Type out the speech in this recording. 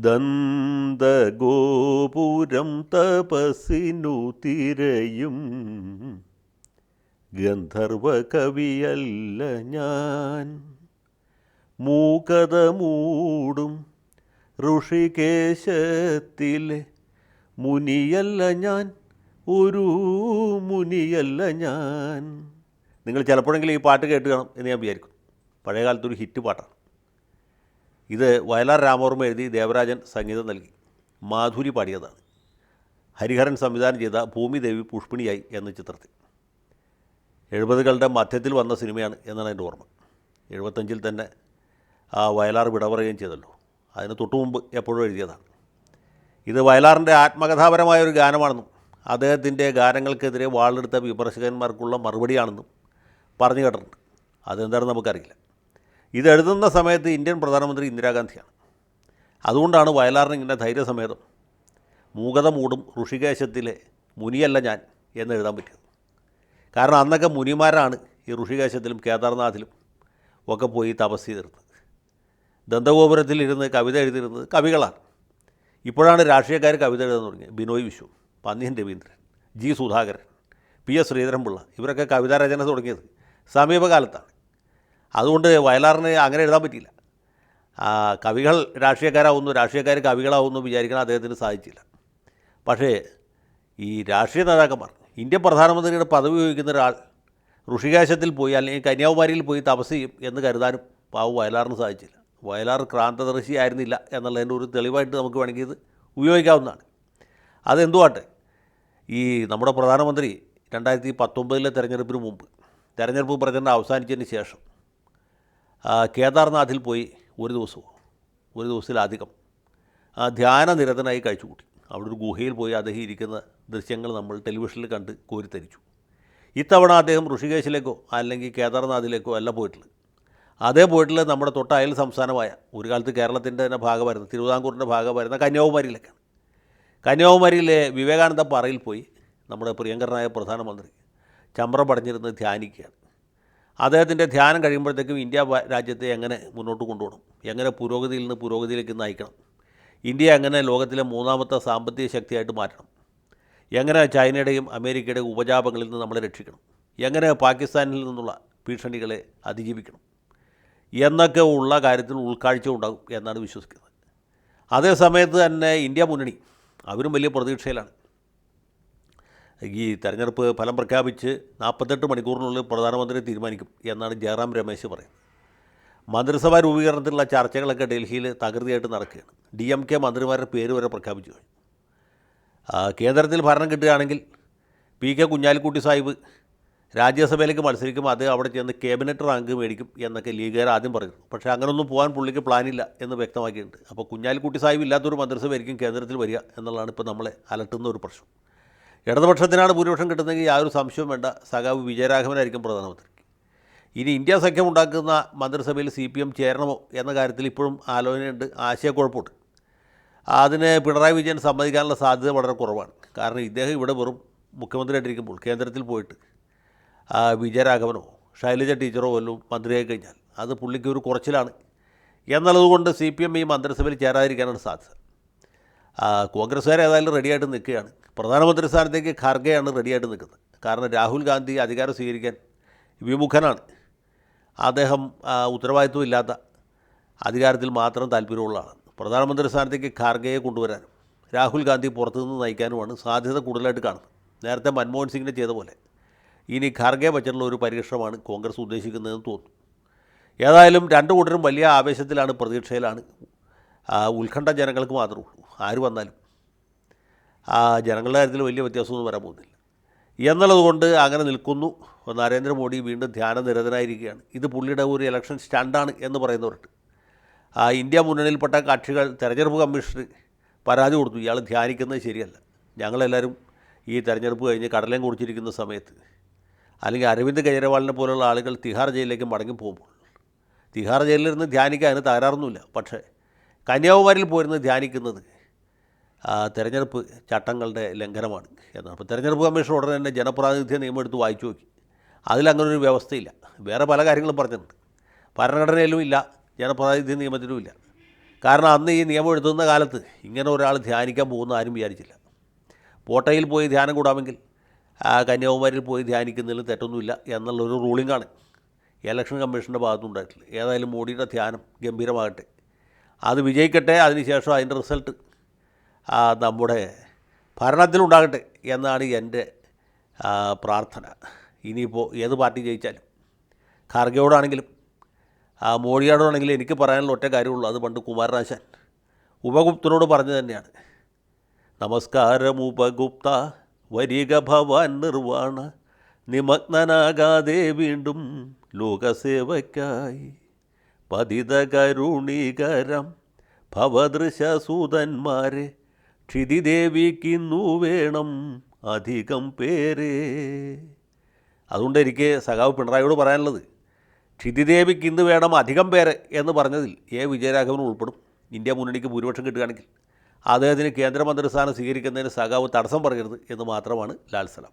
ദന്തഗോപുരം തപസ്സിനു തിരയും. ഗന്ധർവകവിയല്ല ഞാൻ. മൂകത മൂടും ഋഷികേശത്തിലെ മുനിയല്ല ഞാൻ. ഒരു മുനിയല്ല ഞാൻ. നിങ്ങൾ ചിലപ്പോഴെങ്കിലും ഈ പാട്ട് കേട്ട് കാണും എന്ന് ഞാൻ വിചാരിക്കും. പഴയ കാലത്തൊരു ഹിറ്റ് പാട്ടാണ്. ഇത് വയലാർ രാമവർമ്മ എഴുതി ദേവരാജൻ സംഗീതം നൽകി. മാധുരി പാടിയതാണ്. ഹരിഹരൻ സംവിധാനം ചെയ്ത ഭൂമിദേവി പുഷ്പിണിയായി എന്ന ചിത്രത്തിൽ. എഴുപതുകളുടെ മധ്യത്തിൽ വന്ന സിനിമയാണ് എന്നാണ് എന്റെ ഓർമ്മ. എഴുപത്തഞ്ചിൽ തന്നെ ആ വയലാർ വിട പറയുകയും ചെയ്തല്ലോ. അതിന് തൊട്ടു മുമ്പ് എപ്പോഴും എഴുതിയതാണ്. ഇത് വയലാറിന്റെ ആത്മകഥാപരമായ ഒരു ഗാനമാണെന്നും അദ്ദേഹത്തിന്റെ ഗാനങ്ങൾക്കെതിരെ വാളെടുത്ത വിമർശകന്മാർക്കുള്ള മറുപടിയാണെന്നും പറഞ്ഞു കേട്ടിട്ടുണ്ട്. അതെന്താണെന്ന് നമുക്കറിയില്ല. ഇത് എഴുതുന്ന സമയത്ത് ഇന്ത്യൻ പ്രധാനമന്ത്രി ഇന്ദിരാഗാന്ധിയാണ്. അതുകൊണ്ടാണ് വയലാറിന് ഇങ്ങനെ ധൈര്യസമേതം മൂകത മൂടും ഋഷികേശത്തിലെ മുനിയല്ല ഞാൻ എന്ന് എഴുതാൻ പറ്റിയത്. കാരണം അന്നൊക്കെ മുനിമാരാണ് ഈ ഋഷികേശത്തിലും കേദാർനാഥിലും ഒക്കെ പോയി തപസ് ചെയ്തിരുന്നത്. ദന്തഗോപുരത്തിൽ ഇരുന്ന് കവിത എഴുതിയിരുന്നത് കവികളാണ്. ഇപ്പോഴാണ് രാഷ്ട്രീയക്കാർ കവിത എഴുതാൻ തുടങ്ങിയത്. Binoy Viswa Panniyan Raveendran G Sudhakaran P S Sreedharan Pillai ഇവരൊക്കെ കവിതാരചന തുടങ്ങിയത് സമീപകാലത്താണ്. അതുകൊണ്ട് വയലാറിന് അങ്ങനെ എഴുതാൻ പറ്റിയില്ല. കവികൾ രാഷ്ട്രീയക്കാരാവുന്നു രാഷ്ട്രീയക്കാർ കവികളാവുന്നു വിചാരിക്കണം അദ്ദേഹത്തിന് സാധിച്ചില്ല. പക്ഷേ ഈ രാഷ്ട്രീയ നേതാക്കന്മാർ ഇന്ത്യൻ പ്രധാനമന്ത്രിയുടെ പദവി ഉപയോഗിക്കുന്ന ഒരാൾ ഋഷികേശത്തിൽ പോയി അല്ലെങ്കിൽ കന്യാകുമാരിയിൽ പോയി തപസ് ചെയ്യും എന്ന് കരുതാനും പാവം വയലാറിന് സാധിച്ചില്ല. വയലാർ ക്രാന്തദർശി ആയിരുന്നില്ല എന്നുള്ളതിന്റെ ഒരു തെളിവായിട്ട് നമുക്ക് വേണമെങ്കിൽ ഇത് ഉപയോഗിക്കാവുന്നതാണ്. അതെന്തുവാട്ടെ ഈ നമ്മുടെ പ്രധാനമന്ത്രി രണ്ടായിരത്തി പത്തൊമ്പതിലെ തെരഞ്ഞെടുപ്പിന് മുമ്പ് തെരഞ്ഞെടുപ്പ് പ്രചരണം അവസാനിച്ചതിന് ശേഷം കേദാർനാഥിൽ പോയി ഒരു ദിവസവും ഒരു ദിവസത്തിലധികം. ധ്യാനനിരതനായി കഴിച്ചു കൂട്ടി അവിടെ ഒരു ഗുഹയിൽ പോയി അദ്ദേഹം ഇരിക്കുന്ന ദൃശ്യങ്ങൾ നമ്മൾ ടെലിവിഷനിൽ കണ്ട് കോരിത്തരിച്ചു. ഇത്തവണ അദ്ദേഹം ഋഷികേശിലേക്കോ അല്ലെങ്കിൽ കേദാർനാഥിലേക്കോ അല്ല പോയിട്ടുള്ളത് അതേ പോയിട്ടുള്ള നമ്മുടെ തൊട്ട അയൽ സംസ്ഥാനമായ ഒരു കാലത്ത് കേരളത്തിന്റെ തന്നെ ഭാഗമായിരുന്നു തിരുവിതാംകൂറിന്റെ ഭാഗമായിരുന്ന കന്യാകുമാരിയിലേക്കാണ് കന്യാകുമാരിയിലെ വിവേകാനന്ദ പാറയിൽ പോയി നമ്മുടെ പ്രിയങ്കരനായ പ്രധാനമന്ത്രി ചമ്രം പടഞ്ഞിരുന്ന് ധ്യാനിക്കുകയാണ്. അദ്ദേഹത്തിന്റെ ധ്യാനം കഴിയുമ്പോഴത്തേക്കും ഇന്ത്യ രാജ്യത്തെ എങ്ങനെ മുന്നോട്ട് കൊണ്ടുപോകണം? എങ്ങനെ പുരോഗതിയിൽ നിന്ന് പുരോഗതിയിലേക്ക് നയിക്കണം? ഇന്ത്യ എങ്ങനെ ലോകത്തിലെ മൂന്നാമത്തെ സാമ്പത്തിക ശക്തിയായിട്ട് മാറ്റണം? എങ്ങനെ ചൈനയുടെയും അമേരിക്കയുടെയും ഉപജാപങ്ങളിൽ നിന്ന് നമ്മളെ രക്ഷിക്കണം? എങ്ങനെ പാകിസ്ഥാനിൽ നിന്നുള്ള ഭീഷണികളെ അതിജീവിക്കണം? എന്നൊക്കെ ഉള്ള കാര്യത്തിൽ ഉൾക്കാഴ്ച ഉണ്ടാകും എന്നാണ് വിശ്വസിക്കുന്നത്. അതേ സമയത്ത് തന്നെ ഇന്ത്യ മുന്നണി അവരും വലിയ പ്രതീക്ഷയിലാണ്. ഈ തെരഞ്ഞെടുപ്പ് ഫലം പ്രഖ്യാപിച്ച് നാൽപ്പത്തെട്ട് മണിക്കൂറിനുള്ളിൽ പ്രധാനമന്ത്രി തീരുമാനിക്കും എന്നാണ് ജയറാം രമേശ് പറയുന്നത്. മന്ത്രിസഭാ രൂപീകരണത്തിലുള്ള ചർച്ചകളൊക്കെ ഡൽഹിയിൽ തകൃതിയായിട്ട് നടക്കുകയാണ്. ഡി എം കെ മന്ത്രിമാരുടെ പേര് വരെ പ്രഖ്യാപിച്ചു കേന്ദ്രത്തിൽ ഭരണം കിട്ടുകയാണെങ്കിൽ പി കെ കുഞ്ഞാലിക്കുട്ടി സാഹിബ് രാജ്യസഭയിലേക്ക് മത്സരിക്കുമ്പോൾ അത് അവിടെ ചെന്ന് ക്യാബിനറ്റ് റാങ്ക് മേടിക്കും എന്നൊക്കെ ലീഗുകാർ ആദ്യം പറഞ്ഞു പക്ഷേ അങ്ങനൊന്നും പോകാൻ പുള്ളിക്ക് പ്ലാനില്ല എന്ന് വ്യക്തമാക്കിയിട്ടുണ്ട്. അപ്പോൾ കുഞ്ഞാലിക്കുട്ടി സാഹിബ് ഇല്ലാത്തൊരു മന്ത്രിസഭയായിരിക്കും കേന്ദ്രത്തിൽ വരിക എന്നുള്ളതാണ് ഇപ്പോൾ നമ്മളെ അലട്ടുന്ന ഒരു പ്രശ്നം. ഇടതുപക്ഷത്തിനാണ് ഭൂരിപക്ഷം കിട്ടുന്നതെങ്കിൽ യാതൊരു സംശയവും വേണ്ട. സഖാവ് വിജയരാഘവനായിരിക്കും പ്രധാനമന്ത്രി ഇനി ഇന്ത്യ സഖ്യം ഉണ്ടാക്കുന്ന മന്ത്രിസഭയിൽ സി പി എം ചേരണമോ എന്ന കാര്യത്തിൽ ഇപ്പോഴും ആലോചനയുണ്ട്. ആശയക്കുഴപ്പമുണ്ട്. അതിന് പിണറായി വിജയൻ സമ്മതിക്കാനുള്ള സാധ്യത വളരെ കുറവാണ്. കാരണം ഇദ്ദേഹം ഇവിടെ വെറും മുഖ്യമന്ത്രിയായിട്ടിരിക്കുമ്പോൾ കേന്ദ്രത്തിൽ പോയിട്ട് വിജയരാഘവനോ ശൈലജ ടീച്ചറോ വല്ലതും മന്ത്രിയായി കഴിഞ്ഞാൽ അത് പുള്ളിക്ക് ഒരു കുറച്ചിലാണ്. എന്നുള്ളതുകൊണ്ട് സി പി എം ഈ മന്ത്രിസഭയിൽ ചേരാതിരിക്കാനാണ് സാധ്യത. കോൺഗ്രസ്സുകാർ ഏതായാലും റെഡിയായിട്ട് നിൽക്കുകയാണ്. പ്രധാനമന്ത്രി സ്ഥാനത്തേക്ക് ഖാർഗെയാണ് റെഡിയായിട്ട് നിൽക്കുന്നത്. കാരണം രാഹുൽ ഗാന്ധി അധികാരം സ്വീകരിക്കാൻ വിമുഖനാണ്. അദ്ദേഹം ഉത്തരവാദിത്വമില്ലാത്ത അധികാരത്തിൽ മാത്രം താല്പര്യമുള്ളതാണ് പ്രധാനമന്ത്രി സ്ഥാനത്തേക്ക് ഖാർഗെയെ കൊണ്ടുവരാനും രാഹുൽ ഗാന്ധി പുറത്തുനിന്ന് നയിക്കാനുമാണ് സാധ്യത കൂടുതലായിട്ട് കാണുന്നത്. നേരത്തെ മൻമോഹൻ സിംഗിനെ ചെയ്ത പോലെ ഇനി ഖാർഗെ വച്ചിട്ടുള്ള ഒരു പരീക്ഷണമാണ് കോൺഗ്രസ് ഉദ്ദേശിക്കുന്നതെന്ന് തോന്നുന്നു. ഏതായാലും രണ്ടു കൂട്ടരും വലിയ ആവേശത്തിലാണ് പ്രതീക്ഷയിലാണ് ഉത്കണ്ഠ ജനങ്ങൾക്ക് മാത്രമേ ആര് വന്നാലും. ആ ജനങ്ങളുടെ കാര്യത്തിൽ വലിയ വ്യത്യാസമൊന്നും വരാൻ പോകുന്നില്ല. എന്നുള്ളതുകൊണ്ട് അങ്ങനെ നിൽക്കുന്നു. നരേന്ദ്രമോദി വീണ്ടും ധ്യാന നിരതനായിരിക്കുകയാണ് ഇത് പുള്ളിയുടെ ഒരു ഇലക്ഷൻ സ്റ്റാൻഡാണ് എന്ന് പറയുന്നവരുണ്ട്. ആ ഇന്ത്യ മുന്നണിയിൽപ്പെട്ട കക്ഷികൾ തെരഞ്ഞെടുപ്പ് കമ്മീഷന് പരാതി കൊടുത്തു. ഇയാൾ ധ്യാനിക്കുന്നത് ശരിയല്ല. ഞങ്ങളെല്ലാവരും ഈ തെരഞ്ഞെടുപ്പ് കഴിഞ്ഞ് കടലയും കുടിച്ചിരിക്കുന്ന സമയത്ത് അല്ലെങ്കിൽ അരവിന്ദ് കെജ്രിവാളിനെ പോലുള്ള ആളുകൾ തിഹാർ ജയിലിലേക്ക് മടങ്ങി പോകുമ്പോൾ തിഹാർ ജയിലിലിരുന്ന് ധ്യാനിക്കാൻ അതിന് തകരാറൊന്നുമില്ല. പക്ഷേ കന്യാകുമാരിയിൽ പോയിരുന്ന് ധ്യാനിക്കുന്നത് തെരഞ്ഞെടുപ്പ് ചട്ടങ്ങളുടെ ലംഘനമാണ് എന്നാണ്. അപ്പോൾ തെരഞ്ഞെടുപ്പ് കമ്മീഷൻ ഉടനെ തന്നെ ജനപ്രാതിനിധ്യ നിയമം എടുത്ത് വായിച്ചു നോക്കി. അതിലങ്ങനൊരു വ്യവസ്ഥയില്ല. വേറെ പല കാര്യങ്ങളും പറഞ്ഞിട്ടുണ്ട്. ഭരണഘടനയിലും ഇല്ല ജനപ്രാതിനിധ്യ നിയമത്തിലും ഇല്ല. കാരണം അന്ന് ഈ നിയമം എഴുതുന്ന കാലത്ത് ഇങ്ങനെ ഒരാൾ ധ്യാനിക്കാൻ പോകുന്ന ആരും വിചാരിച്ചില്ല. പോട്ടയിൽ പോയി ധ്യാനം കൂടാമെങ്കിൽ കന്യാകുമാരിയിൽ പോയി ധ്യാനിക്കുന്നതിൽ തെറ്റൊന്നുമില്ല എന്നുള്ളൊരു റൂളിംഗാണ് ഇലക്ഷൻ കമ്മീഷന്റെ ഭാഗത്തുനിന്നുണ്ടായിട്ടുള്ളത്. ഏതായാലും മോഡിയുടെ ധ്യാനം ഗംഭീരമാകട്ടെ. അത് വിജയിക്കട്ടെ അതിനുശേഷം അതിന്റെ റിസൾട്ട് നമ്മുടെ ഭരണത്തിലുണ്ടാകട്ടെ എന്നാണ് എന്റെ പ്രാർത്ഥന. ഇനിയിപ്പോൾ ഏത് പാർട്ടി ജയിച്ചാലും ഖാർഗെയോടാണെങ്കിലും മോഡിയോടാണെങ്കിലും എനിക്ക് പറയാനുള്ള ഒറ്റ കാര്യമുള്ളൂ അത് പണ്ട് കുമാരനാശാൻ ഉപഗുപ്തനോട് പറഞ്ഞു തന്നെയാണ്. നമസ്കാരം ഉപഗുപ്ത വരിക ഭവാൻ നിർവാണ നിമഗ്നനാകാതെ വീണ്ടും ലോകസേവയ്ക്കായി. പതിത കരുണീകരം ഭവദൃശസൂതന്മാരെ ക്ഷിതിദേവിക്കിന്നു വേണം അധികം പേരെ. അതുകൊണ്ട് എനിക്ക് സഖാവ് പിണറായിയോട് പറയാനുള്ളത് ക്ഷിതിദേവിക്ക് ഇന്ന് വേണം അധികം പേരെ എന്ന് പറഞ്ഞതിൽ എ വിജയരാഘവൻ ഉൾപ്പെടും. ഇന്ത്യ മുന്നണിക്ക് ഭൂരിപക്ഷം കിട്ടുകയാണെങ്കിൽ അദ്ദേഹത്തിന് കേന്ദ്രമന്ത്രി സ്ഥാനം സ്വീകരിക്കുന്നതിന് സഖാവ് തടസ്സം പറയരുത് എന്ന് മാത്രമാണ് ലാൽ സലാം